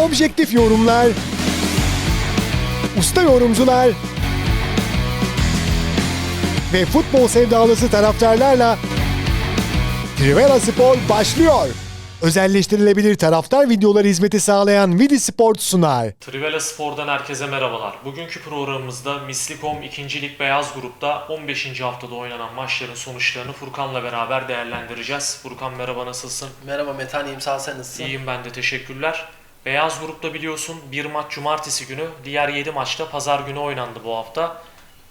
objektif yorumlar, usta yorumcular ve futbol sevdalısı taraftarlarla Trivela Spor başlıyor. Özelleştirilebilir taraftar videoları hizmeti sağlayan Vidi Sport sunar. Trivela Spor'dan herkese merhabalar. Bugünkü programımızda Mislikom 2. Lig Beyaz Grup'ta 15. haftada oynanan maçların sonuçlarını Furkan'la beraber değerlendireceğiz. Furkan merhaba nasılsın? Merhaba Metan, iyiyim sağ ol, sen nasılsın? İyiyim ben de teşekkürler. Beyaz Grup'ta biliyorsun bir maç cumartesi günü, diğer 7 maçta pazar günü oynandı bu hafta.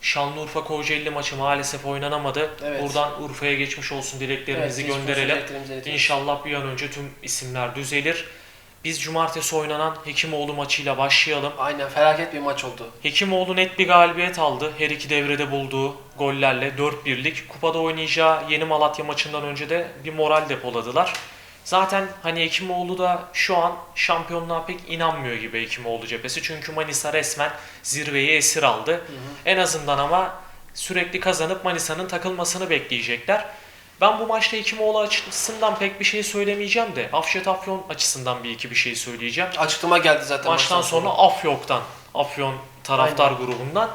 Şanlıurfa Kocaeli maçı maalesef oynanamadı. Evet. Buradan Urfa'ya geçmiş olsun dileklerimizi Evet, gönderelim. dileklerimizi. İnşallah bir an önce tüm isimler düzelir. Biz cumartesi oynanan Hekimoğlu maçıyla başlayalım. Aynen felaket bir maç oldu. Hekimoğlu net bir galibiyet aldı. Her iki devrede bulduğu gollerle 4-1'lik. Kupada oynayacağı yeni Malatya maçından önce de bir moral depoladılar. Zaten hani Hekimoğlu da şu an şampiyonluğa pek inanmıyor gibi Hekimoğlu cephesi. Çünkü Manisa resmen zirveyi esir aldı. En azından ama sürekli kazanıp Manisa'nın takılmasını bekleyecekler. Ben bu maçta Hekimoğlu açısından pek bir şey söylemeyeceğim de Afşet Afyon açısından bir iki bir şey söyleyeceğim. Açıklama geldi zaten Maçtan sonra Afyok'tan, Afyon taraftar grubundan.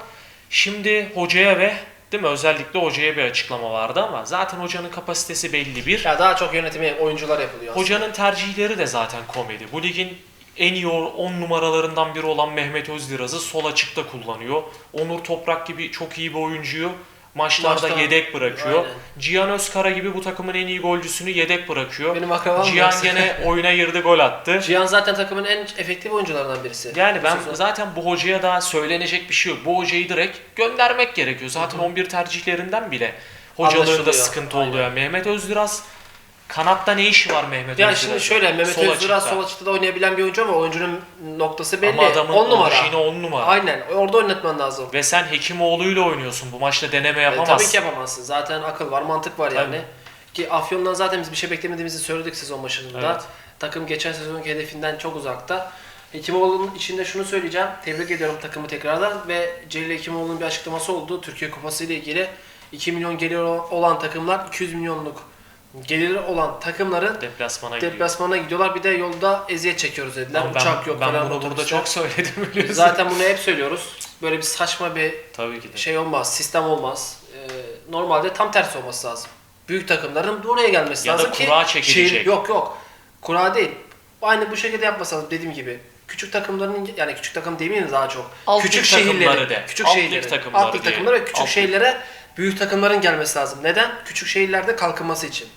Şimdi hocaya ve değil mi özellikle hocaya bir açıklama vardı ama zaten hocanın kapasitesi belli bir. Ya daha çok yönetimi oyuncular yapılıyor aslında. Hocanın tercihleri de zaten komedi. Bu ligin en iyi 10 numaralarından biri olan Mehmet Özdiraz'ı sol açıkta kullanıyor. Onur Toprak gibi çok iyi bir oyuncuyu maçlarda Maçta- yedek bırakıyor. Aynen. Cihan Özkara gibi bu takımın en iyi golcüsünü yedek bırakıyor. Benim akrabam Cihan var. gene oyuna girdi gol attı. Cihan zaten takımın en efektif oyuncularından birisi. Yani ben Bu sezon. zaten bu hocaya daha söylenecek bir şey yok. Bu hocayı direkt göndermek gerekiyor. Zaten 11 tercihlerinden bile hocalığında Anlaşılıyor. sıkıntı. Yani Mehmet Özdiraz kanatta ne işi var Mehmet ya şimdi şöyle Mehmet Sol açıkta. sol açıkta da oynayabilen bir oyuncu ama oyuncunun noktası belli. Ama adamın 10 numara. orijini 10 numara. Aynen orada oynatman lazım. Ve sen Hekimoğlu'yla oynuyorsun. Bu maçta deneme E, yapamazsın. tabii ki yapamazsın. Zaten akıl var, mantık var yani. Ki Afyon'dan zaten biz bir şey beklemediğimizi söyledik sezon başında. Evet. Takım geçen sezonki hedefinden çok uzakta. Hekimoğlu'nun içinde şunu söyleyeceğim. Tebrik ediyorum takımı tekrardan ve Celil Hekimoğlu'nun bir açıklaması oldu. Türkiye Kupası ile ilgili 2 milyon gelir olan takımlar 200 milyonluk geliri olan takımların Deplasmana gidiyor. deplasmana gidiyorlar. Bir de yolda eziyet çekiyoruz dediler. Ama ben, Uçak yok ben falan. bunu burada çok söyledim biliyorsun. Zaten bunu hep söylüyoruz. Böyle bir saçma bir Tabii ki de. şey olmaz, sistem olmaz. Ee, normalde tam tersi olması lazım. Büyük takımların buraya gelmesi Ya da lazım ki kura çekilecek. şehir- yok yok. Kura değil. Aynı bu şekilde yapması lazım dediğim gibi. Küçük takımların yani küçük takım demeyeyim de daha çok. Alt küçük şehirlere, de. küçük Alt şehirlere, takımları alt takımları ve küçük Alt şehirlere büyük takımların gelmesi lazım. Neden? Küçük şehirlerde kalkınması için.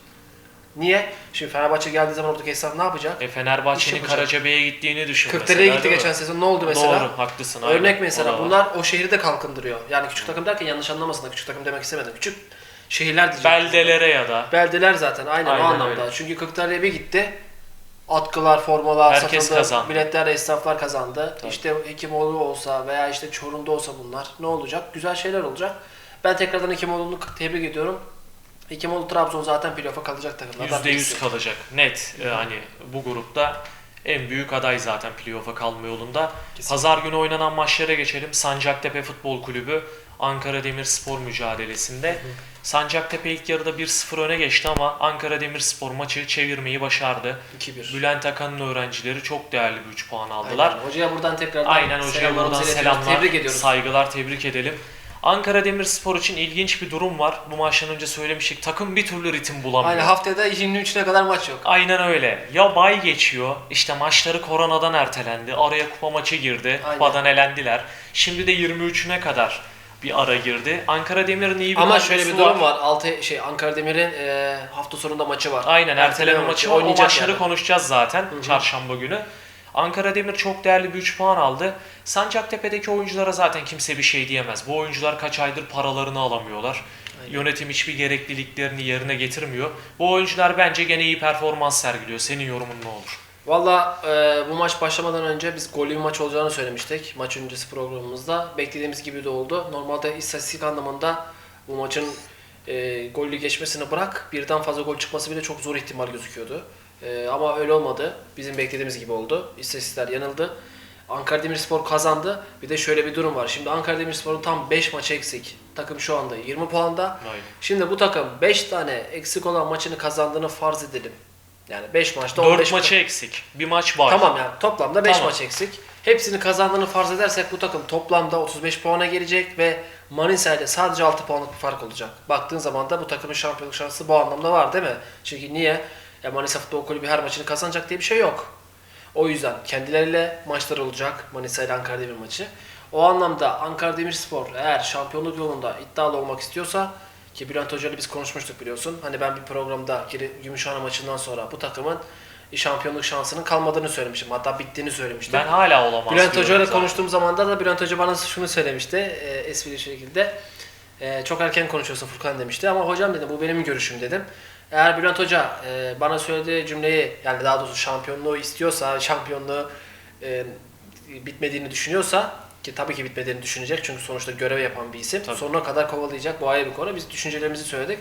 Niye? Şimdi Fenerbahçe geldiği zaman oradaki esnaf ne yapacak? E Fenerbahçe'nin yapacak. Karacabey'e gittiğini düşün Kırklareli'ye gitti geçen sezon. Ne oldu mesela? Doğru, haklısın. aynen. Örnek O mesela bunlar o şehri de kalkındırıyor. Yani küçük takım derken yanlış anlamasın da küçük takım demek istemedim. Küçük şehirler diyeceğim. Beldelere ya da Beldeler zaten aynen, Aynen o anlamda. öyle. Çünkü Kırklareli'ye bir gitti. Atkılar, formalar Herkes satıldı. kazandı. Biletler, esnaflar kazandı. Tabii. İşte Hekimoğlu olsa veya işte Çorum'da olsa bunlar ne olacak? Güzel şeyler olacak. Ben tekrardan Hekimoğlu'nu tebrik ediyorum. Hekimoğlu Trabzon zaten playoff'a kalacak takımlardan %100 birisi. kalacak. Net. Ee, hani bu grupta en büyük aday zaten playoff'a kalma yolunda. Pazar günü oynanan maçlara geçelim. Sancaktepe Futbol Kulübü Ankara Demirspor mücadelesinde. Sancaktepe ilk yarıda 1-0 öne geçti ama Ankara Demirspor maçı çevirmeyi başardı. 2-1. Bülent Akan'ın öğrencileri çok değerli bir 3 puan aldılar. Aynen. Hocaya buradan tekrardan Aynen hocaya buradan selamlar, Tebrik ediyoruz. saygılar, tebrik edelim. Ankara Demirspor için ilginç bir durum var. Bu maçtan önce söylemiştik. Takım bir türlü ritim bulamıyor. Aynen haftada 23'üne kadar maç yok. Aynen öyle. Ya bay geçiyor. İşte maçları koronadan ertelendi. Araya kupa maçı girdi. Aynen. Kupadan elendiler. Şimdi de 23'üne kadar bir ara girdi. Ankara Demir'in iyi bir Ama şöyle bir durum var. Altı şey Ankara Demir'in e, hafta sonunda maçı var. Aynen erteleme maçı var. O maçları yani. konuşacağız zaten çarşamba günü. Ankara Demir çok değerli bir 3 puan aldı. Sancaktepe'deki oyunculara zaten kimse bir şey diyemez. Bu oyuncular kaç aydır paralarını alamıyorlar. Yönetim hiçbir gerekliliklerini yerine getirmiyor. Bu oyuncular bence gene iyi performans sergiliyor. Senin yorumun ne olur? Valla e, bu maç başlamadan önce biz gollü bir maç olacağını söylemiştik maç öncesi programımızda. Beklediğimiz gibi de oldu. Normalde istatistik anlamında bu maçın e, gollü geçmesini bırak birden fazla gol çıkması bile çok zor ihtimal gözüküyordu. E, ama öyle olmadı. Bizim beklediğimiz gibi oldu. İstatistikler yanıldı. Ankara Demirspor kazandı. Bir de şöyle bir durum var. Şimdi Ankara Demirspor'un tam 5 maçı eksik. Takım şu anda 20 puanda. Aynen. Şimdi bu takım 5 tane eksik olan maçını kazandığını farz edelim. Yani 5 maçta 4 15 maçı eksik. Bir maç var. Tamam yani toplamda 5 Tamam. maç eksik. Hepsini kazandığını farz edersek bu takım toplamda 35 puana gelecek ve Manisa ile sadece 6 puanlık bir fark olacak. Baktığın zaman da bu takımın şampiyonluk şansı bu anlamda var değil mi? Çünkü niye? Ya Manisa Futbol Kulübü her maçını kazanacak diye bir şey yok. O yüzden kendileriyle maçlar olacak. Manisa ile Ankara Demir maçı. O anlamda Ankara Demirspor eğer şampiyonluk yolunda iddialı olmak istiyorsa ki Bülent Hoca ile biz konuşmuştuk biliyorsun. Hani ben bir programda Gümüşhane maçından sonra bu takımın şampiyonluk şansının kalmadığını söylemiştim. Hatta bittiğini söylemiştim. Ben hala olamaz Bülent Hoca ile konuştuğum zaman da Bülent Hoca bana şunu söylemişti e, esprili şekilde. E, çok erken konuşuyorsun Furkan demişti ama hocam dedim bu benim görüşüm dedim. Eğer Bülent Hoca e, bana söylediği cümleyi yani daha doğrusu şampiyonluğu istiyorsa, şampiyonluğu e, bitmediğini düşünüyorsa ki tabii ki bitmediğini düşünecek çünkü sonuçta görev yapan bir isim. Tabii. Sonuna kadar kovalayacak bu ayrı bir konu. Biz düşüncelerimizi söyledik.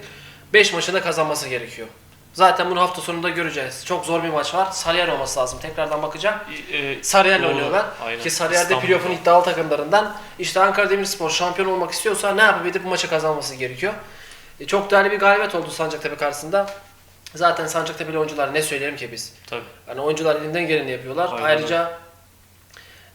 5 maçında kazanması gerekiyor. Zaten bunu hafta sonunda göreceğiz. Çok zor bir maç var. Sarıyer olması lazım. Tekrardan bakacağım. Ee, Sarıyer'le doğru. oynuyorlar. Aynen. Ki Sarıyer'de playoff'un iddialı takımlarından. İşte Ankara Demirspor şampiyon olmak istiyorsa ne yapıp bu maçı kazanması gerekiyor. E, çok değerli bir galibiyet oldu Sancaktepe karşısında. Zaten Sancaktepe'li oyuncular ne söyleyelim ki biz. Tabii. Yani oyuncular elinden geleni yapıyorlar. Aynen Ayrıca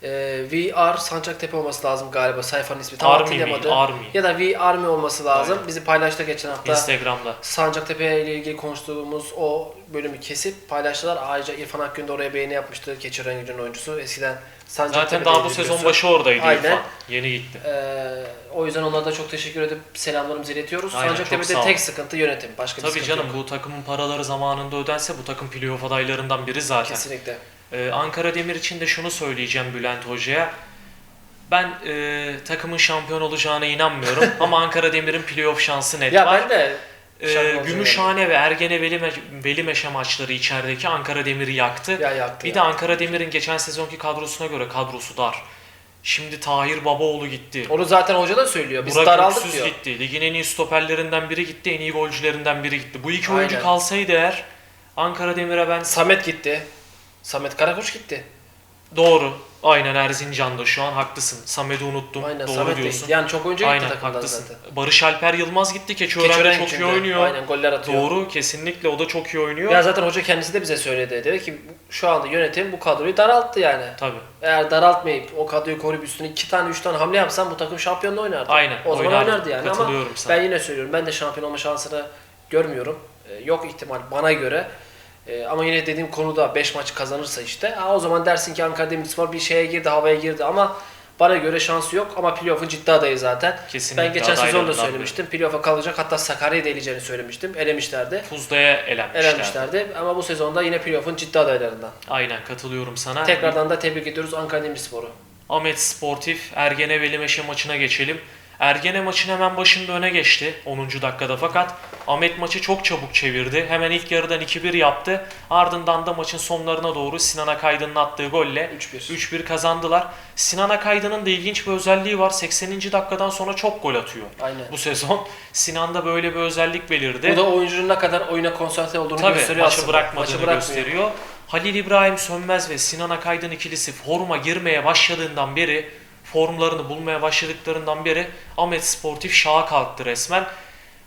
e, VR Sancaktepe olması lazım galiba sayfanın ismi. Tam Army hatırlayamadım. Army. Ya da V Army olması lazım. Aynen. Bizi paylaştı geçen hafta. Instagram'da. Sancaktepe ile ilgili konuştuğumuz o bölümü kesip paylaştılar. Ayrıca İrfan Akgün de oraya beğeni yapmıştı. Keçiören Gücü'nün oyuncusu. Eskiden Sancaktepe'de Zaten daha bu sezon başı oradaydı Aynen. İrfan. Yeni gitti. Ee, o yüzden onlara da çok teşekkür edip selamlarımızı iletiyoruz. Aynen, Sancaktepe'de tek sıkıntı yönetim. Başka bir Tabii sıkıntı canım yok. bu takımın paraları zamanında ödense bu takım playoff adaylarından biri zaten. Kesinlikle. Ee, Ankara Demir için de şunu söyleyeceğim Bülent Hoca'ya. Ben e, takımın şampiyon olacağına inanmıyorum ama Ankara Demir'in playoff şansı net Ya var. ben de Ee, Gümüşhane ve Ergene Velime, Velimeşe maçları içerideki Ankara Demir'i yaktı. Ya yaktı bir ya. de Ankara Demir'in geçen sezonki kadrosuna göre kadrosu dar. Şimdi Tahir Babaoğlu gitti. Onu zaten hoca da söylüyor. Biz Burak daraldık Öksüz diyor. gitti. Ligin en iyi stoperlerinden biri gitti, en iyi golcülerinden biri gitti. Bu iki Aynen. oyuncu kalsaydı eğer Ankara Demir'e ben Samet gitti. Samet Karakuş gitti. doğru. Aynen Erzincan'da şu an haklısın. Samet'i unuttum. Aynen doğru Samet diyorsun. gitti. Yani çok gitti Aynen takımdan haklısın. zaten. Barış Alper Yılmaz gitti. Keçiören'de Keçiören çok çünkü. iyi oynuyor. Aynen goller atıyor. Doğru kesinlikle o da çok iyi oynuyor. Ya zaten hoca kendisi de bize söyledi. Dedi ki şu anda yönetim bu kadroyu daralttı yani. Tabii. Eğer daraltmayıp o kadroyu koruyup üstüne iki tane üç tane hamle yapsan bu takım şampiyonluğu oynardı. Aynen, O zaman oynardı. oynardı yani ama sana. ben yine söylüyorum ben de şampiyon olma şansını görmüyorum. Ee, yok ihtimal bana göre. Ee, ama yine dediğim konuda 5 maç kazanırsa işte ha, o zaman dersin ki Ankara Demirspor bir şeye girdi havaya girdi ama bana göre şansı yok ama playoff'un ciddi adayı zaten. Kesinlikle ben geçen sezon da söylemiştim. Playoff'a kalacak hatta Sakarya'yı da eleyeceğini söylemiştim. Elemişlerdi. Tuzla'ya elenmişler. Elenmişlerdi ama bu sezonda yine playoff'un ciddi adaylarından. Aynen katılıyorum sana. Tekrardan da tebrik ediyoruz Ankara Demirspor'u. Ahmet Sportif Ergene Velimeşe maçına geçelim. Ergene maçın hemen başında öne geçti 10. dakikada fakat Ahmet maçı çok çabuk çevirdi. Hemen ilk yarıdan 2-1 yaptı. Ardından da maçın sonlarına doğru Sinan Akaydın'ın attığı golle 3-1. 3-1 kazandılar. Sinan Akaydın'ın da ilginç bir özelliği var. 80. dakikadan sonra çok gol atıyor. Aynen. Bu sezon Sinan'da böyle bir özellik belirdi. Bu da oyuncunun ne kadar oyuna konsantre olduğunu Tabii gösteriyor maçı aslında. bırakmadığını Maçı gösteriyor. Halil İbrahim Sönmez ve Sinan Akaydın ikilisi forma girmeye başladığından beri, formlarını bulmaya başladıklarından beri Ahmet Sportif şaha kalktı resmen.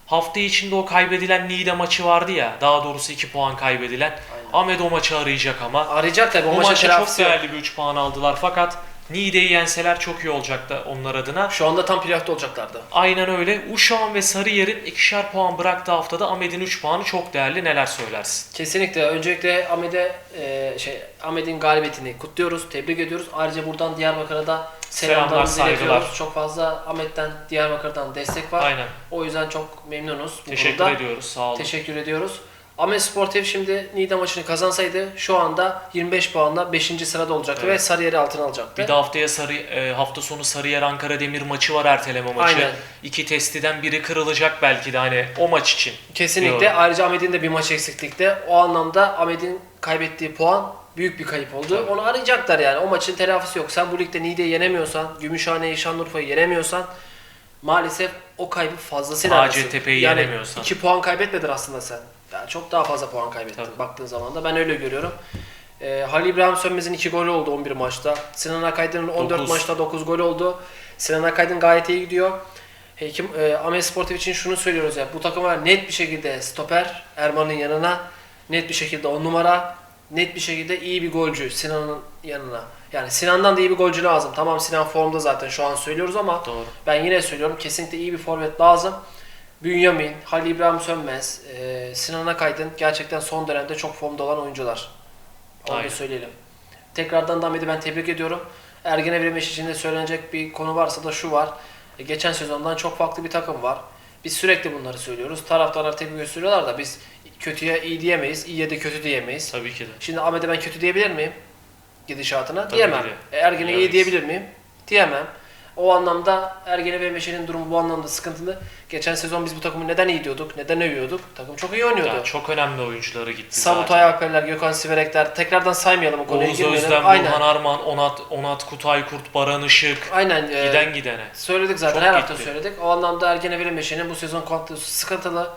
Hafta içinde o kaybedilen Niğde maçı vardı ya, daha doğrusu 2 puan kaybedilen. Aynen. Ahmet o maçı arayacak ama. Arayacak tabii. O, O maça maçta çok değerli bir 3 puan aldılar fakat Niğde'yi yenseler çok iyi olacaktı onlar adına. Şu anda tam playoff'ta olacaklardı. Aynen öyle. Uşak'ın ve Sarıyer'in ikişer puan bıraktığı haftada Ahmet'in 3 puanı çok değerli. Neler söylersin? Kesinlikle. Öncelikle Ahmet'e e, şey Ahmet'in galibiyetini kutluyoruz, tebrik ediyoruz. Ayrıca buradan Diyarbakır'a da selamlarımızı Selamlar, iletiyoruz. saygılar. Çok fazla Ahmet'ten Diyarbakır'dan destek var. Aynen. O yüzden çok memnunuz bu Teşekkür konuda. ediyoruz. Sağ olun. Teşekkür ediyoruz. Ahmet Sportif şimdi Niğde maçını kazansaydı şu anda 25 puanla 5. sırada olacaktı Evet. ve Sarıyer'i altına alacaktı. Bir de haftaya Sarı, e, hafta sonu Sarıyer Ankara Demir maçı var erteleme maçı. Aynen. İki testiden biri kırılacak belki de hani o maç için. Kesinlikle. Diyorum. Ayrıca Ahmet'in de bir maç eksiklikte. O anlamda Ahmet'in kaybettiği puan büyük bir kayıp oldu. Tabii. Onu arayacaklar yani. O maçın telafisi yok. Sen bu ligde Niğde'yi yenemiyorsan, Gümüşhane'yi, Şanlıurfa'yı yenemiyorsan maalesef o kaybı fazlasıyla Hacettepe'yi yani yenemiyorsan. 2 puan kaybetmedin aslında sen. Yani çok daha fazla puan kaybettin Tabii. baktığın zaman da. Ben öyle görüyorum. Ee, Halil İbrahim Sönmez'in 2 golü oldu 11 maçta. Sinan Akaydın'ın 14 Dokuz. maçta 9 gol oldu. Sinan Akaydın gayet iyi gidiyor. Hekim, e, Ahmet Sportif için şunu söylüyoruz ya. Bu takıma net bir şekilde stoper Erman'ın yanına net bir şekilde on numara, net bir şekilde iyi bir golcü Sinan'ın yanına. Yani Sinan'dan da iyi bir golcü lazım. Tamam Sinan formda zaten şu an söylüyoruz ama Doğru. ben yine söylüyorum kesinlikle iyi bir forvet lazım. Bünyamin, Halil İbrahim Sönmez, e, Sinan Akaydın gerçekten son dönemde çok formda olan oyuncular. Onu Aynen. da söyleyelim. Tekrardan da Ahmet'i ben tebrik ediyorum. Ergen Evrimeş için de söylenecek bir konu varsa da şu var. E, geçen sezondan çok farklı bir takım var. Biz sürekli bunları söylüyoruz. Taraftarlar tepki gösteriyorlar da biz kötüye iyi diyemeyiz, iyiye de kötü diyemeyiz. Tabii ki de. Şimdi Ahmet'e ben kötü diyebilir miyim? Gidişatına. Tabii Diyemem. ki de. E, Ergen'e iyi Diyemeyiz. diyebilir miyim? Diyemem. O anlamda Ergen'e ve Meşe'nin durumu bu anlamda sıkıntılı. Geçen sezon biz bu takımı neden iyi diyorduk? Neden övüyorduk? Takım çok iyi oynuyordu. Ya çok önemli oyuncuları gitti Sabutay zaten. Alperler, Gökhan Siverekler. Tekrardan saymayalım o konuya Oğuz. Özlem, Aynen. Burhan Arman, Onat, Onat Kutay Kurt, Baran Işık. Aynen. e, Giden gidene. Söyledik zaten Çok her hafta gitti. söyledik. O anlamda Ergene Verilmeşe'nin bu sezon sıkıntılı.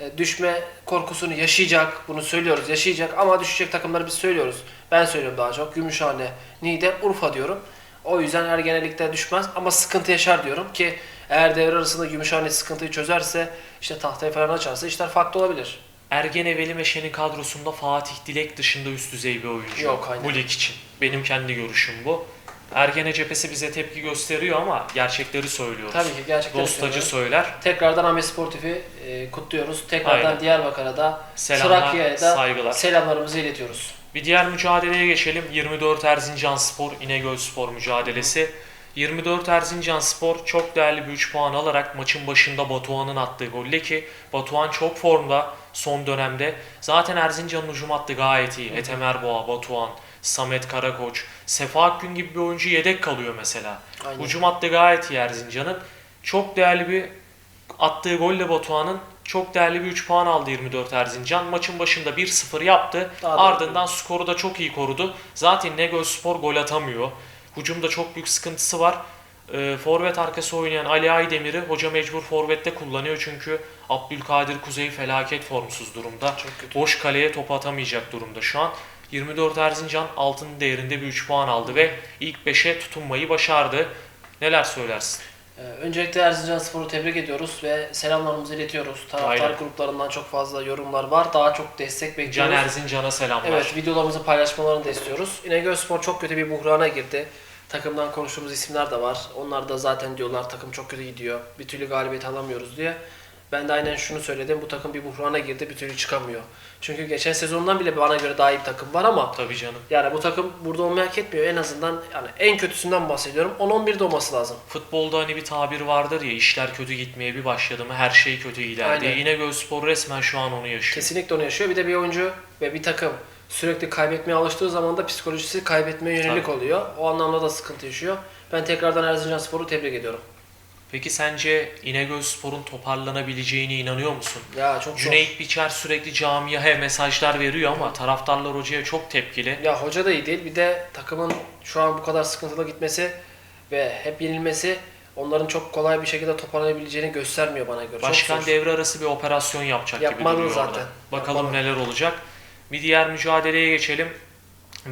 E, Düşme korkusunu yaşayacak. Bunu söylüyoruz. Yaşayacak ama düşecek takımları biz söylüyoruz. Ben söylüyorum daha çok. Gümüşhane, Niğde, Urfa diyorum. O yüzden Ergenelik'te düşmez ama sıkıntı yaşar diyorum ki eğer devre arasında Gümüşhane sıkıntıyı çözerse işte tahtayı falan açarsa işler farklı olabilir. Ergene Veli Meşe'nin kadrosunda Fatih Dilek dışında üst düzey bir oyuncu Yok, aynen. Bu lig için. Benim kendi görüşüm bu. Ergene cephesi bize tepki gösteriyor ama gerçekleri söylüyoruz. Tabii ki gerçekten Dostacı söyler. Tekrardan Ahmet Sportif'i e, kutluyoruz. Tekrardan Aynen. Diyarbakır'a da Selamlar, Trakya'ya da saygılar. selamlarımızı iletiyoruz. Bir diğer mücadeleye geçelim. 24 Erzincan Spor, İnegöl Spor mücadelesi. 24 Erzincan Spor çok değerli bir 3 puan alarak maçın başında Batuhan'ın attığı golle ki Batuhan çok formda son dönemde. Zaten Erzincan'ın hücum hattı gayet iyi. Ethem Erboğa, Batuhan, Samet Karakoç, Sefa Akgün gibi bir oyuncu yedek kalıyor mesela. Aynen. Hücum hattı gayet iyi Erzincan'ın. Çok değerli bir attığı golle Batuhan'ın çok değerli bir 3 puan aldı 24 Erzincan. Maçın başında 1-0 yaptı. Daha da- Ardından skoru da çok iyi korudu. Zaten Negöl Spor gol atamıyor. Hücumda çok büyük sıkıntısı var. Ee, forvet arkası oynayan Ali Aydemir'i hoca mecbur forvette kullanıyor çünkü Abdülkadir Kuzey felaket formsuz durumda. Çok kötü. Boş kaleye top atamayacak durumda şu an. 24 Erzincan altın değerinde bir 3 puan aldı ve ilk 5'e tutunmayı başardı. Neler söylersin? Ee, Öncelikle Erzincan Spor'u tebrik ediyoruz ve selamlarımızı iletiyoruz. Taraftar Aynen. gruplarından çok fazla yorumlar var. Daha çok destek Can bekliyoruz. Erzincan'a selamlar. Evet, videolarımızı paylaşmalarını da istiyoruz. İnegöl Spor çok kötü bir buhrana girdi. Takımdan konuştuğumuz isimler de var. Onlar da zaten diyorlar takım çok kötü gidiyor. Bir türlü galibiyet alamıyoruz diye. Ben de aynen şunu söyledim. Bu takım bir buhrana girdi, bir türlü çıkamıyor. Çünkü geçen sezondan bile bana göre daha iyi bir takım var ama Tabii canım. yani bu takım burada olmayı hak etmiyor. En azından yani en kötüsünden bahsediyorum. 10-11'de olması lazım. Futbolda hani bir tabir vardır ya işler kötü gitmeye bir başladı mı her şey kötü gider Aynen. diye. İnegöl Spor resmen şu an onu yaşıyor. Kesinlikle onu yaşıyor. Bir de bir oyuncu ve bir takım sürekli kaybetmeye alıştığı zaman da psikolojisi kaybetmeye yönelik oluyor. O anlamda da sıkıntı yaşıyor. Ben tekrardan Erzincan Spor'u tebrik ediyorum. Peki sence İnegöl Spor'un toparlanabileceğine inanıyor musun? Ya çok zor. Cüneyt Biçer sürekli camiaya mesajlar veriyor ama taraftarlar hocaya çok tepkili. Ya hoca da iyi değil. Bir de takımın şu an bu kadar sıkıntılı gitmesi ve hep yenilmesi onların çok kolay bir şekilde toparlanabileceğini göstermiyor bana göre. Başkan çok zor. devre arası bir operasyon yapacak gibi Yapmalı duruyor zaten. orada. Bakalım Yapmalı. neler olacak. Bir diğer mücadeleye geçelim.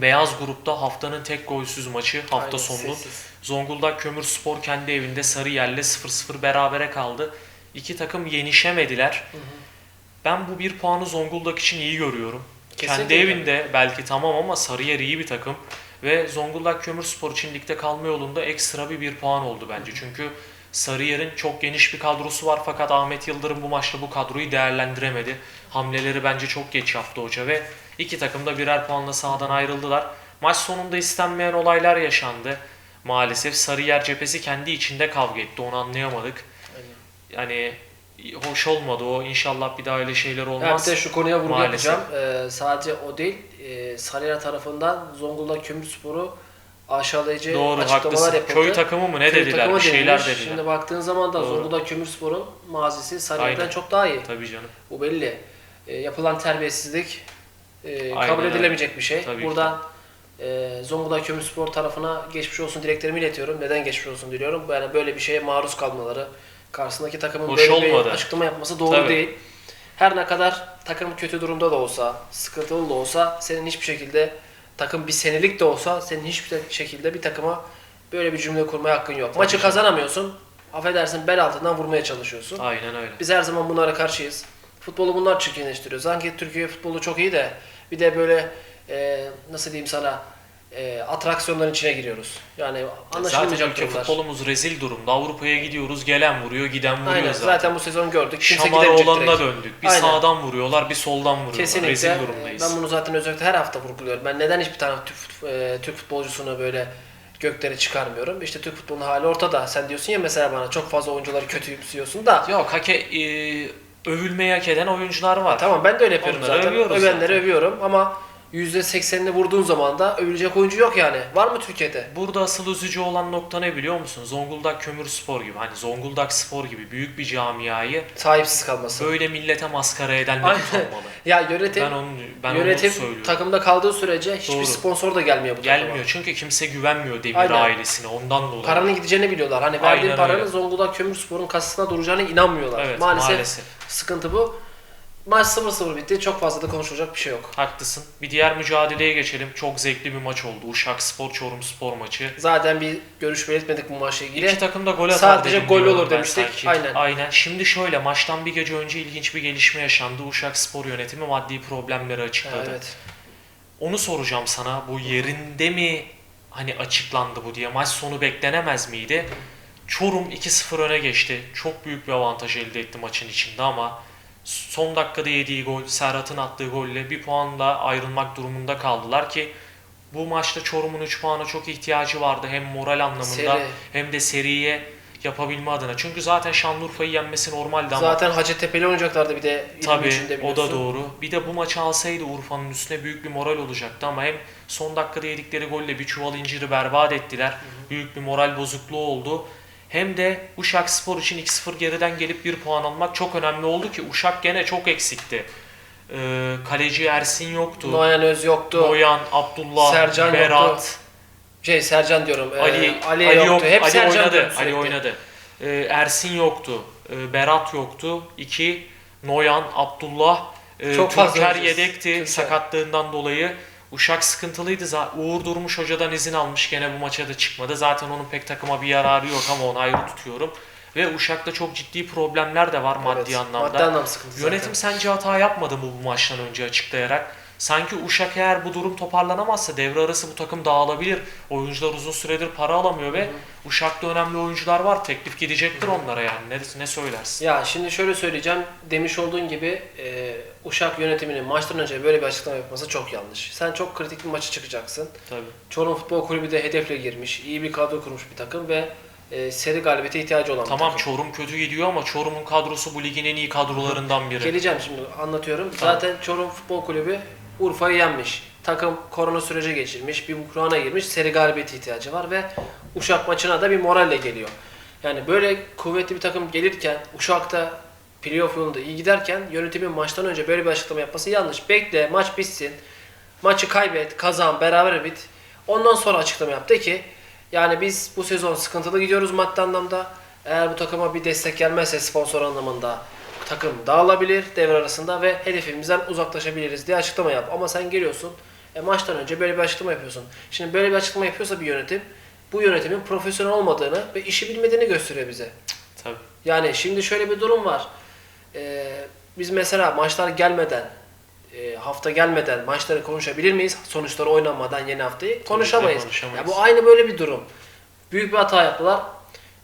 Beyaz grupta haftanın tek golsüz maçı hafta Aynen, sonu. sessiz. Zonguldak Kömürspor kendi evinde Sarıyer'le 0-0 berabere kaldı. İki takım yenişemediler. Ben bu bir puanı Zonguldak için iyi görüyorum. Kesinlikle. Kendi evinde belki tamam ama Sarıyer iyi bir takım. Ve Zonguldak Kömürspor için ligde kalma yolunda ekstra bir bir puan oldu bence. Çünkü Sarıyer'in çok geniş bir kadrosu var fakat Ahmet Yıldırım bu maçta bu kadroyu değerlendiremedi. Hamleleri bence çok geç yaptı hoca ve iki takım da birer puanla sahadan ayrıldılar. Maç sonunda istenmeyen olaylar yaşandı. Maalesef Sarıyer cephesi kendi içinde kavga etti. Onu anlayamadık. Yani hoş olmadı o. İnşallah bir daha öyle şeyler olmaz. bir de şu konuya vurgu Maalesef. yapacağım. Ee, sadece o değil. E, Sarıyer tarafından Zonguldak Kömürspor'u aşağılayıcı Doğru açıklamalar haklısın. yapıldı. Köy takımı mı ne Köy dediler? takımı Bir şeyler denilmiş. dediler. Şimdi baktığın zaman da Doğru. Zonguldak Kömürspor'un mazisi Sarıyer'den Aynen. çok daha iyi. Tabii canım. Bu belli. E, yapılan terbiyesizlik e, Aynen kabul öyle. edilemeyecek bir şey. Tabii ki. Buradan e, Zonguldak Kömürspor tarafına geçmiş olsun dileklerimi iletiyorum. Neden geçmiş olsun diliyorum? Yani böyle bir şeye maruz kalmaları, karşısındaki takımın Hoş böyle olmadı. bir açıklama yapması doğru Tabii. değil. Her ne kadar takım kötü durumda da olsa, sıkıntılı da olsa senin hiçbir şekilde takım bir senelik de olsa senin hiçbir şekilde bir takıma böyle bir cümle kurmaya hakkın yok. Maçı canım. kazanamıyorsun. Affedersin bel altından vurmaya çalışıyorsun. Aynen öyle. Biz her zaman bunlara karşıyız. Futbolu bunlar çirkinleştiriyor. Sanki Türkiye futbolu çok iyi de bir de böyle e, nasıl diyeyim sana e, atraksiyonların içine giriyoruz. Yani Zaten anlaşılmayacak ülke durumlar. futbolumuz rezil durumda. Avrupa'ya gidiyoruz, gelen vuruyor, giden vuruyor Aynen. zaten. Zaten. bu sezon gördük. Kimse gidemeyecek olanına direkt. döndük. Bir Aynen. sağdan vuruyorlar, bir soldan vuruyorlar. Kesinlikle. Rezil durumdayız. Ben bunu zaten özellikle her hafta vurguluyorum. Ben neden hiçbir tane Türk, fut- e, Türk futbolcusunu böyle göklere çıkarmıyorum? İşte Türk futbolunun hali ortada. Sen diyorsun ya mesela bana çok fazla oyuncuları kötümsüyorsun da. Yok hake e, övülmeyi hak eden oyuncular var. Tamam ben de öyle yapıyorum Onları zaten. övüyoruz Övenleri zaten. övüyorum ama %80'ini vurduğun zaman da övülecek oyuncu yok yani. Var mı Türkiye'de? Burada asıl üzücü olan nokta ne biliyor musun? Zonguldak Kömür Spor gibi hani Zonguldak Spor gibi büyük bir camiayı Sahipsiz kalması. böyle millete maskara edenler olmalı. Ya yönetim Ben onu ben yönetim onu söylüyorum. takımda kaldığı sürece hiçbir Doğru. sponsor da gelmiyor bu takıma. Gelmiyor çünkü kimse güvenmiyor Demir Aynen. ailesine ondan dolayı. Paranın gideceğini biliyorlar. Hani verdiğin Aynen paranın öyle. Zonguldak Kömürspor'un kasasına duracağına inanmıyorlar. Evet maalesef, maalesef. sıkıntı bu. Maç 0-0 bitti. Çok fazla da konuşulacak bir şey yok. Haklısın. Bir diğer mücadeleye geçelim. Çok zevkli bir maç oldu. Uşak Spor Çorum Spor maçı. Zaten bir görüş belirtmedik bu maçla ilgili. İki takım da gol atar Sadece dedim gol olur demiştik. sanki. Aynen. Aynen. Şimdi şöyle maçtan bir gece önce ilginç bir gelişme yaşandı. Uşak Spor yönetimi maddi problemleri Ha, açıkladı. evet. Onu soracağım sana. Bu yerinde mi hani açıklandı bu diye. Maç sonu beklenemez miydi? Çorum 2-0 öne geçti. Çok büyük bir avantaj elde etti maçın içinde ama son dakikada yediği gol, Serhat'ın attığı golle bir puanla ayrılmak durumunda kaldılar ki bu maçta Çorum'un 3 puana çok ihtiyacı vardı. Hem moral anlamında Seri. hem de seriye yapabilme adına. Çünkü zaten Şanlıurfa'yı yenmesi normaldi ama Zaten Hacettepe'li oynayacaklardı bir de. Tabii içinde o da doğru. Bir de bu maçı alsaydı Urfa'nın üstüne büyük bir moral olacaktı ama hem son dakikada yedikleri golle bir çuval inciri berbat ettiler. Büyük bir moral bozukluğu oldu. Hem de Uşak Spor için 2-0 geriden gelip bir puan almak çok önemli oldu ki Uşak gene çok eksikti. Ee, kaleci Ersin yoktu. Noyan Öz yoktu. Noyan, Abdullah, Sercan Berat, yoktu. Şey Sercan diyorum. ee, Ali, Ali, Ali, yoktu. yok, Hep Ali Sercan oynadı. Ali oynadı. Ee, Ersin yoktu. Ee, Berat yoktu. 2 Noyan, Abdullah, e, Çok Türker yedekti Türker. sakatlığından dolayı. Uşak sıkıntılıydı. Uğur Durmuş hocadan izin almış. Gene bu maça da çıkmadı. Zaten onun pek takıma bir yararı yok ama onu ayrı tutuyorum. Ve Uşak'ta çok ciddi problemler de var maddi Evet, anlamda. Maddi anlam sıkıntısı Yönetim zaten. sence hata yapmadı mı bu maçtan önce açıklayarak? Sanki Uşak eğer bu durum toparlanamazsa devre arası bu takım dağılabilir. Oyuncular uzun süredir para alamıyor ve Uşak'ta önemli oyuncular var. Teklif gidecektir onlara yani. Ne, ne söylersin? Ya şimdi şöyle söyleyeceğim. Demiş olduğun gibi e, Uşak yönetiminin maçtan önce böyle bir açıklama yapması çok yanlış. Sen çok kritik bir maça çıkacaksın. Tabii. Çorum Futbol Kulübü de hedefle girmiş. iyi bir kadro kurmuş bir takım ve e, seri galibiyete ihtiyacı olan Tamam bir takım. Çorum kötü gidiyor ama Çorum'un kadrosu bu ligin en iyi kadrolarından biri. Geleceğim şimdi anlatıyorum. Tamam. Zaten Çorum Futbol Kulübü Urfa'yı yenmiş. Takım korona süreci geçirmiş. Bir buhrana girmiş. Seri galibiyete ihtiyacı var ve Uşak maçına da bir moralle geliyor. Yani böyle kuvvetli bir takım gelirken Uşak'ta playoff yolunda iyi giderken yönetimin maçtan önce böyle bir açıklama yapması yanlış. Bekle maç bitsin. Maçı kaybet, kazan, beraber bit. Ondan sonra açıklama yaptı ki yani biz bu sezon sıkıntılı gidiyoruz maddi anlamda. Eğer bu takıma bir destek gelmezse sponsor anlamında takım dağılabilir devre arasında ve hedefimizden uzaklaşabiliriz diye açıklama yap. Ama sen geliyorsun e, maçtan önce böyle bir açıklama yapıyorsun. Şimdi böyle bir açıklama yapıyorsa bir yönetim bu yönetimin profesyonel olmadığını ve işi bilmediğini gösteriyor bize. Tabii. Yani şimdi şöyle bir durum var. Ee, biz mesela maçlar gelmeden, e, hafta gelmeden maçları konuşabilir miyiz? Sonuçları oynanmadan yeni haftayı konuşamayız. konuşamayız. Ya bu aynı böyle bir durum. Büyük bir hata yaptılar.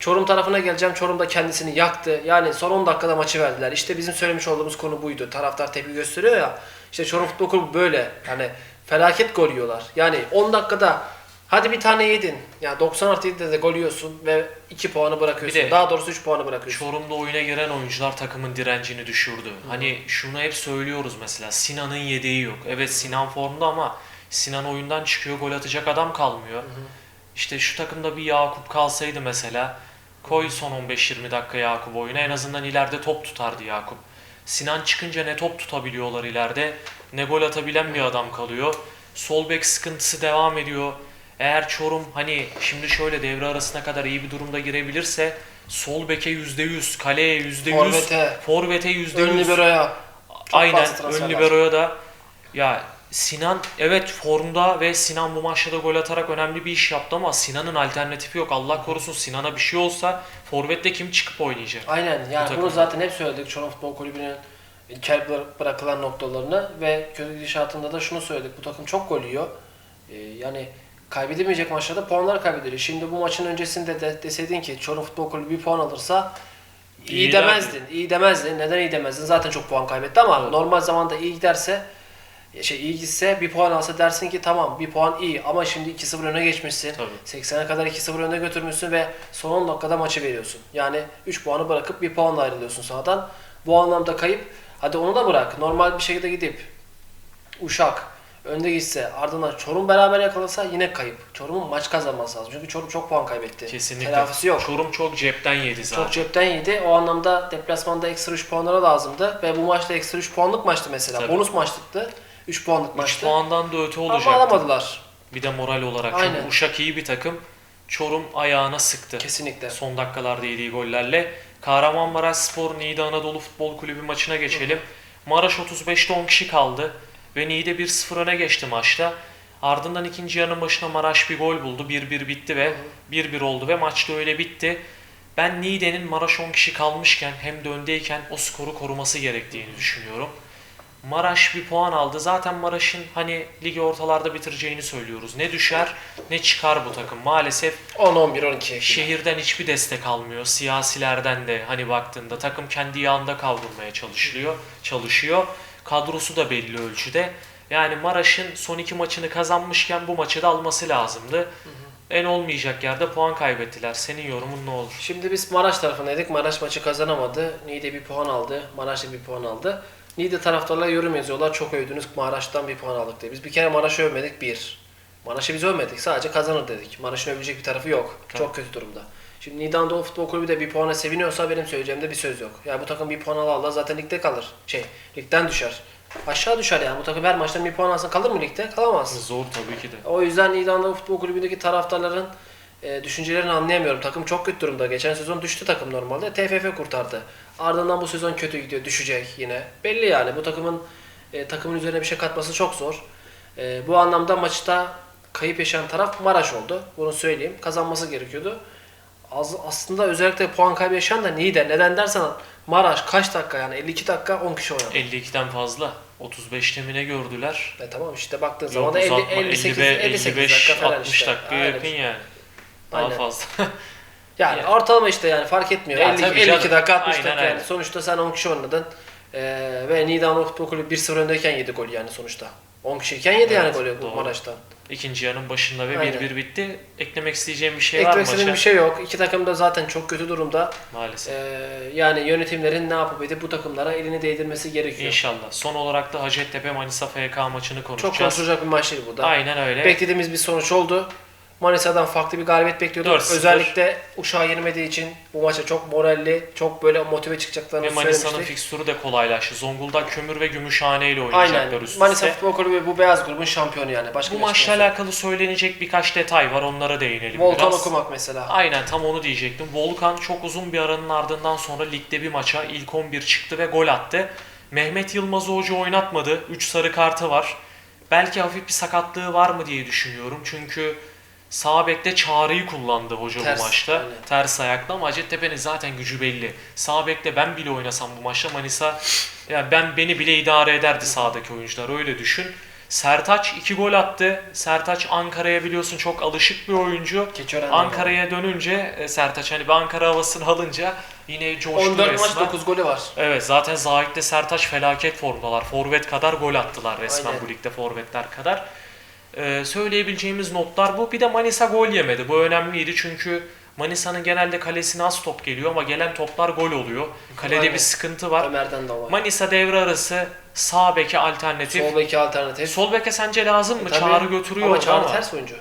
Çorum tarafına geleceğim. Çorum da kendisini yaktı. Yani son 10 dakikada maçı verdiler. İşte bizim söylemiş olduğumuz konu buydu. Taraftar tepki gösteriyor ya. İşte Çorum Futbol Kulübü böyle. Yani felaket gol yiyorlar. Yani 10 dakikada hadi bir tane yedin. Yani 90 artı 7'de de gol yiyorsun ve 2 puanı bırakıyorsun. Bir de- Daha doğrusu 3 puanı bırakıyorsun. Çorum'da oyuna giren oyuncular takımın direncini düşürdü. Hani şunu hep söylüyoruz mesela Sinan'ın yedeği yok. Evet Sinan formda ama Sinan oyundan çıkıyor gol atacak adam kalmıyor. İşte şu takımda bir Yakup kalsaydı mesela koy son 15-20 dakika Yakup oyuna en azından ileride top tutardı Yakup. Sinan çıkınca ne top tutabiliyorlar ileride ne gol atabilen bir adam kalıyor. Sol bek sıkıntısı devam ediyor. Eğer Çorum hani şimdi şöyle devre arasına kadar iyi bir durumda girebilirse sol beke %100, kaleye %100, Forvete. forvete %100. Ön libero'ya. Aynen ön libero'ya da ya Sinan evet formda ve Sinan bu maçta da gol atarak önemli bir iş yaptı ama Sinan'ın alternatifi yok. Allah korusun Sinan'a bir şey olsa forvette kim çıkıp oynayacak? Aynen yani takım. bunu zaten hep söyledik Çorum Futbol Kulübü'nün bıra- bırakılan noktalarını ve kötü gidişatında da şunu söyledik. Bu takım çok gol yiyor. Ee, yani kaybedilmeyecek maçlarda puanlar kaybediliyor. Şimdi bu maçın öncesinde de deseydin ki Çorum Futbol Kulübü bir puan alırsa iyi, İyi demezdin. İyi demezdin. Neden iyi demezdin? Zaten çok puan kaybetti ama Evet. normal zamanda iyi giderse şey iyi gitse bir puan alsa dersin ki tamam bir puan iyi ama şimdi 2-0 öne geçmişsin. Tabii. 80'e kadar 2-0 önde götürmüşsün ve son 10 dakikada maçı veriyorsun. Yani 3 puanı bırakıp 1 puanla ayrılıyorsun sahadan. Bu anlamda kayıp. Hadi onu da bırak. Normal bir şekilde gidip Uşak önde gitse ardından Çorum beraber yakalasa yine kayıp. Çorum'un maç kazanması lazım. Çünkü Çorum çok puan kaybetti. Kesinlikle. Telafisi yok. Çorum çok cepten yedi zaten. Çok cepten yedi. O anlamda deplasmanda ekstra 3 puanlara lazımdı. Ve bu maçta ekstra 3 puanlık maçtı mesela. Tabii. Bonus maçlıktı. 3 puanlık 3 maçtı. puandan da öte Ama olacaktı. alamadılar. Bir de moral olarak. Aynen. Çünkü Uşak iyi bir takım. Çorum ayağına sıktı. Kesinlikle. Son dakikalarda yediği gollerle. Kahramanmaraş Spor Niğde Anadolu Futbol Kulübü maçına geçelim. Maraş 35'te 10 kişi kaldı ve Niğde 1-0 öne geçti maçta. Ardından ikinci yarının başına Maraş bir gol buldu. 1-1 bitti ve 1-1 oldu ve maç da öyle bitti. Ben Niğde'nin Maraş 10 kişi kalmışken hem de öndeyken o skoru koruması gerektiğini düşünüyorum. Maraş bir puan aldı. Zaten Maraş'ın hani ligi ortalarda bitireceğini söylüyoruz. Ne düşer ne çıkar bu takım. Maalesef 10 11 12. Şehirden hiçbir destek almıyor. Siyasilerden de hani baktığında takım kendi yağında kavrulmaya çalışıyor. Çalışıyor. Kadrosu da belli ölçüde. Yani Maraş'ın son iki maçını kazanmışken bu maçı da alması lazımdı. En olmayacak yerde puan kaybettiler. Senin yorumun ne olur? Şimdi biz Maraş tarafındaydık. Maraş maçı kazanamadı. Niğde bir puan aldı. Maraş da bir puan aldı. Niğde taraftarlar yorum yazıyorlar. Çok övdünüz Maraş'tan bir puan aldık diye. Biz bir kere Maraş'ı övmedik bir. Maraş'ı biz övmedik. Sadece kazanır dedik. Maraş'ın övülecek bir tarafı yok. Tabii. Çok kötü durumda. Şimdi Niğde Anadolu Futbol Kulübü de bir puana seviniyorsa benim söyleyeceğimde bir söz yok. Yani bu takım bir puan ala ala zaten ligde kalır. Şey, ligden düşer. Aşağı düşer yani. Bu takım her maçtan bir puan alsa kalır mı ligde? Kalamaz. Zor tabii ki de. O yüzden İranlı Futbol Kulübü'ndeki taraftarların e, düşüncelerini anlayamıyorum. Takım çok kötü durumda. Geçen sezon düştü takım normalde. TFF kurtardı. Ardından bu sezon kötü gidiyor. Düşecek yine. Belli yani. Bu takımın e, takımın üzerine bir şey katması çok zor. E, bu anlamda maçta kayıp yaşayan taraf Maraş oldu. Bunu söyleyeyim. Kazanması gerekiyordu. Az, aslında özellikle puan kaybı yaşayan da Niğde. Neden dersen Maraş kaç dakika yani 52 dakika 10 kişi oynadı. 52'den fazla. 35'te mi ne gördüler? E tamam işte baktığın Yok zaman da 50, uzatma. 58, 55, 58 dakika 55 falan 60 işte. Aynen. yakın yani. Daha Aynen. fazla. Yani Yani. ortalama işte yani fark etmiyor. Ya 50, tabii 52 canım. dakika 60 Aynen dakika yani. Sonuçta sen 10 kişi oynadın. Ee, ve Niğde Futbol Kulübü 1-0 öndeyken yedi gol yani sonuçta. 10 kişiyken yedi yani Evet, golü bu doğru. Maraş'tan. İkinci yarının başında ve Aynen. 1-1 bitti. Eklemek isteyeceğim bir şey var mı Eklemek istediğim bir şey yok. İki takım da zaten çok kötü durumda. Maalesef. Ee, yani yönetimlerin ne yapıp edip bu takımlara elini değdirmesi gerekiyor. İnşallah. Son olarak da Hacettepe Manisa FK maçını Çok konuşacağız. konuşulacak bir maç değil bu da. Aynen öyle. Beklediğimiz bir sonuç oldu. Manisa'dan farklı bir galibiyet bekliyorduk. 4-0. Özellikle Uşak'a yenilmediği için bu maça çok moralli, çok böyle motive çıkacaklarını ve Manisa'nın söylemiştik. fikstürü de kolaylaştı. Zonguldak, Kömür ve Gümüşhane ile oynayacaklar Aynen. üst üste. Manisa Futbol Kulübü bu beyaz grubun şampiyonu yani. Başka Bu bir maçla yok. alakalı söylenecek birkaç detay var. Onlara değinelim Volkan biraz. okumak mesela. Aynen tam onu diyecektim. Volkan çok uzun bir aranın ardından sonra ligde bir maça ilk 11 çıktı ve gol attı. Mehmet Yılmaz'ı hoca oynatmadı. 3 sarı kartı var. Belki hafif bir sakatlığı var mı diye düşünüyorum. Çünkü sağ bekte Çağrı'yı kullandı hoca Ters, bu maçta. aynen. Ters ayakla ama Hacettepe'nin zaten gücü belli. Sağ bekte ben bile oynasam bu maçta Manisa ya ben beni bile idare ederdi sağdaki oyuncular öyle düşün. Sertaç 2 gol attı. Sertaç Ankara'ya biliyorsun çok alışık bir oyuncu. Ankara'ya dönünce e, Sertaç hani bir Ankara havasını alınca yine coştu 14 maç resmen. 9 golü var. Evet zaten Zahit'te Sertaç felaket formdalar. Forvet kadar gol attılar resmen Aynen. bu ligde forvetler kadar. Ee, söyleyebileceğimiz notlar bu. Bir de Manisa gol yemedi. Bu önemliydi çünkü Manisa'nın genelde kalesine az top geliyor ama gelen toplar gol oluyor. Kalede Aynen. bir sıkıntı var. Ömer'den de var. Manisa devre arası sağ beke alternatif. Sol beki alternatif. Sol beke sence lazım mı? Tabii. Çağrı götürüyor Ama Çağrı ama. ters oyuncu.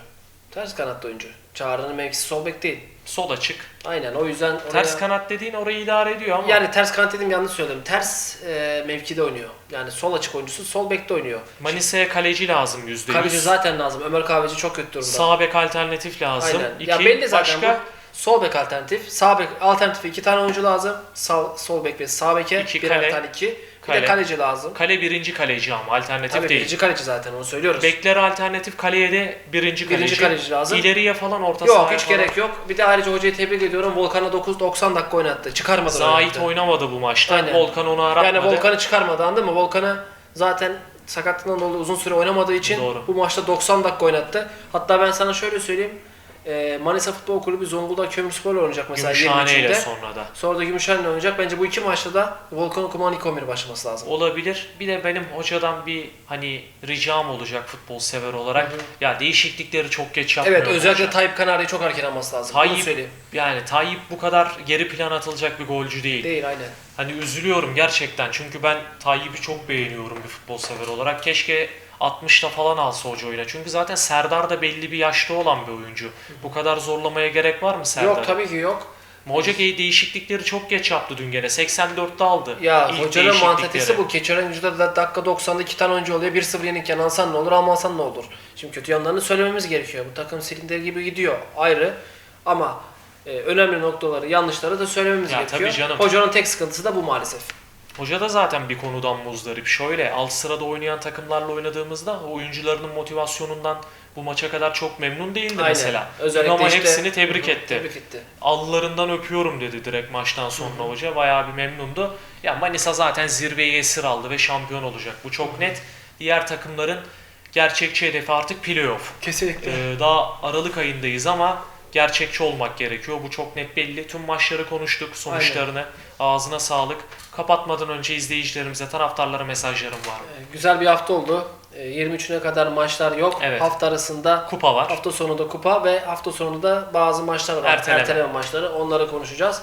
Ters kanatta oyuncu. Çağrı'nın mevkisi sol bek değil. Sol açık. Aynen o yüzden oraya... Ters kanat dediğin orayı idare ediyor ama. Yani ters kanat dedim yanlış söyledim. Ters e, mevkide oynuyor. Yani sol açık oyuncusu sol bekte oynuyor. Manisa'ya kaleci lazım %100. Kaleci zaten lazım. Ömer Kahveci çok kötü durumda. Sağ bek alternatif lazım. Aynen. İki, ya belli zaten başka bu. Sol bek alternatif, sağ bek alternatif iki tane oyuncu lazım. Sağ, sol bek ve sağ beke İki birer kale. tane iki. Bir Kale. de kaleci lazım. Kale birinci kaleci ama alternatif Tabii değil. birinci kaleci zaten onu söylüyoruz. Bekler alternatif kaleye de birinci kaleci. Birinci kaleci lazım. İleriye falan orta Yok hiç falan. gerek yok. Bir de ayrıca hocayı tebrik ediyorum. Volkan'a 9 90 dakika oynattı. Çıkarmadan Zahit oynattı. oynamadı bu maçta. Aynen. Volkan onu aratmadı. Yani Volkan'ı çıkarmadan değil mi? Volkan'ı zaten sakatlığından dolayı uzun süre oynamadığı için Doğru. bu maçta 90 dakika oynattı. Hatta ben sana şöyle söyleyeyim. E, Manisa Futbol Kulübü Zonguldak Kömürspor'la oynayacak mesela Gümüşhane ile 23'ünde. sonra da. Sonra da Gümüşhane'yle oynayacak. Bence bu iki maçta da Volkan Okuman ilk 11 başlaması lazım. Olabilir. Bir de benim hocadan bir hani ricam olacak futbol sever olarak. Ya değişiklikleri çok geç yapmıyor. Evet özellikle hoca. Tayyip Kanarya çok erken alması lazım. Tayyip, yani Tayyip bu kadar geri plan atılacak bir golcü değil. Değil aynen. Hani üzülüyorum gerçekten çünkü ben Tayyip'i çok beğeniyorum bir futbol sever olarak. Keşke 60'ta falan alsa hoca oyuna. Çünkü zaten Serdar da belli bir yaşta olan bir oyuncu. Bu kadar zorlamaya gerek var mı Serdar'a? Yok tabii ki yok. Ge- değişiklikleri çok geç yaptı dün gene. 84'te aldı. Ya İlk hocanın mantalitesi bu. Keçören yüzde dakika 90'da iki tane oyuncu oluyor. 1-0 yenirken alsan ne olur almasan ne olur. Şimdi kötü yanlarını söylememiz gerekiyor. Bu takım silindir gibi gidiyor. Ayrı. Ama e, önemli noktaları, yanlışları da söylememiz Ya gerekiyor. tabii canım. Hocanın tek sıkıntısı da bu maalesef. Hoca da zaten bir konudan muzdarip. Şöyle alt sırada oynayan takımlarla oynadığımızda oyuncularının motivasyonundan bu maça kadar çok memnun değildi Aynen. mesela. Özellikle Ama işte- hepsini tebrik Hı hı, etti. Tebrik etti. Allarından öpüyorum dedi direkt maçtan sonra hoca. Bayağı bir memnundu. Ya Manisa zaten zirveyi esir aldı ve şampiyon olacak. Bu çok net. Diğer takımların gerçekçi hedefi artık playoff. Kesinlikle. Ee, daha Aralık ayındayız ama gerçekçi olmak gerekiyor. Bu çok net belli. Tüm maçları konuştuk, sonuçlarını. Ağzına sağlık. Kapatmadan önce izleyicilerimize, taraftarlara mesajlarım var. E, Güzel bir hafta oldu. E, 23'üne kadar maçlar yok. Evet. Hafta arasında Kupa var. Hafta sonu da kupa ve hafta sonu da bazı maçlar var. Erteleme. Erteleme maçları. Onları konuşacağız.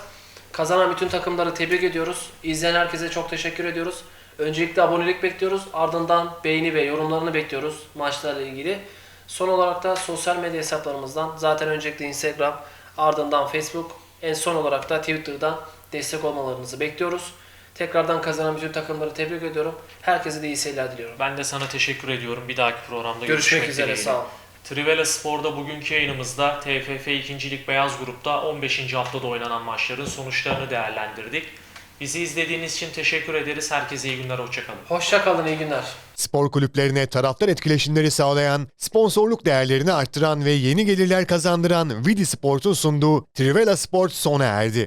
Kazanan bütün takımları tebrik ediyoruz. İzleyen herkese çok teşekkür ediyoruz. Öncelikle abonelik bekliyoruz. Ardından beğeni ve yorumlarını bekliyoruz maçlarla ilgili. Son olarak da sosyal medya hesaplarımızdan zaten öncelikle Instagram, ardından Facebook, en son olarak da Twitter'dan destek olmalarınızı bekliyoruz. Tekrardan kazanan bütün takımları tebrik ediyorum. Herkese de iyi seyirler diliyorum. Ben de sana teşekkür ediyorum. Bir dahaki programda Görüşmek görüşmek, üzere. dileğiyle. Sağ ol. Trivela Spor'da bugünkü yayınımızda TFF 2. Lig Beyaz Grup'ta 15. haftada oynanan maçların sonuçlarını değerlendirdik. Bizi izlediğiniz için teşekkür ederiz. Herkese iyi günler, hoşçakalın. Hoşça kalın, iyi günler. Spor kulüplerine taraftar etkileşimleri sağlayan, sponsorluk değerlerini arttıran ve yeni gelirler kazandıran Vidi Sport'un sunduğu Trivela Sport sona erdi.